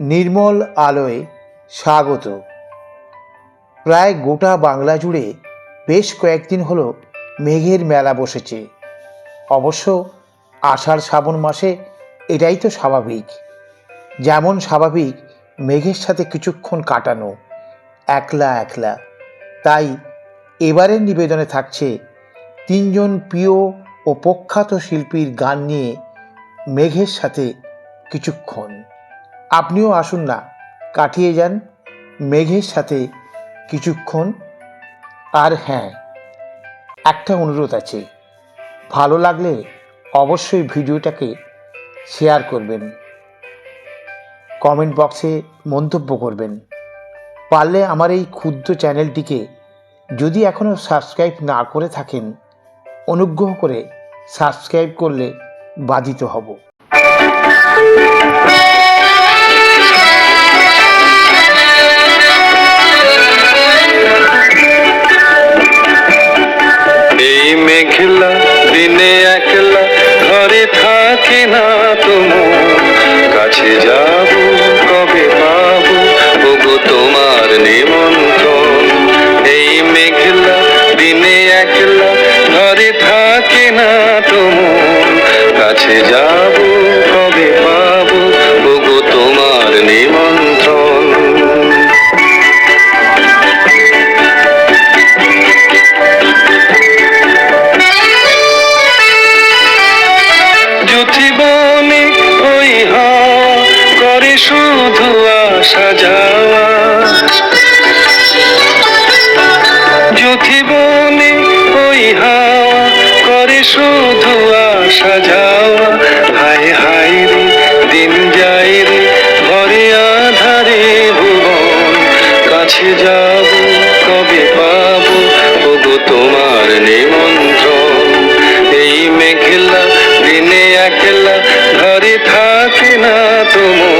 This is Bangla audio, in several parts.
নির্মল আলোয় স্বাগত। প্রায় গোটা বাংলা জুড়ে বেশ কয়েকদিন হলো মেঘের মেলা বসেছে। অবশ্য আষাঢ় শ্রাবণ মাসে এটাই তো স্বাভাবিক। যেমন স্বাভাবিক মেঘের সাথে কিছুক্ষণ কাটানো, একলা একলা। তাই এবারের নিবেদনে থাকছে তিনজন প্রিয় ও প্রখ্যাত শিল্পীর গান নিয়ে মেঘের সাথে কিছুক্ষণ। আপনিও আসুন না। কাটিয়ে যান মেঘের সাথে কিছুক্ষণ। আর হ্যাঁ একটা অনুরোধ আছে। ভালো লাগলে অবশ্যই ভিডিওটাকে শেয়ার করবেন। কমেন্ট বক্সে মন্তব্য করবেন। পারলে আমার এই ক্ষুদ্র চ্যানেলটিকে যদি এখনও সাবস্ক্রাইব না করে থাকেন, অনুগ্রহ করে সাবস্ক্রাইব করলে বাধিত হব। কাছে যাব না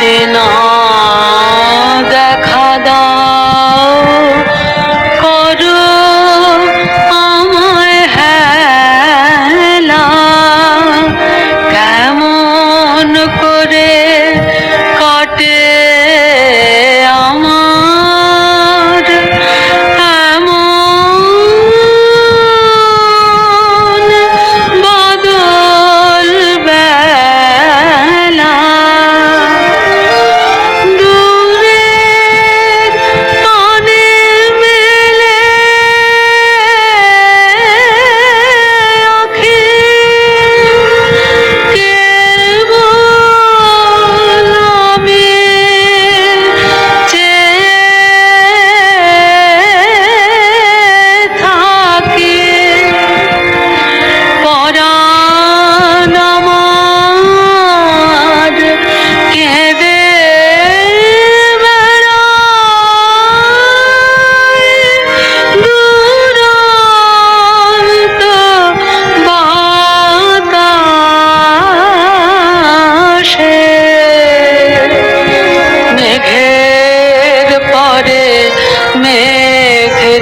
যদি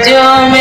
মেঘ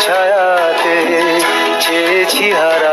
ছায়াতে চেয়েছি হারাতে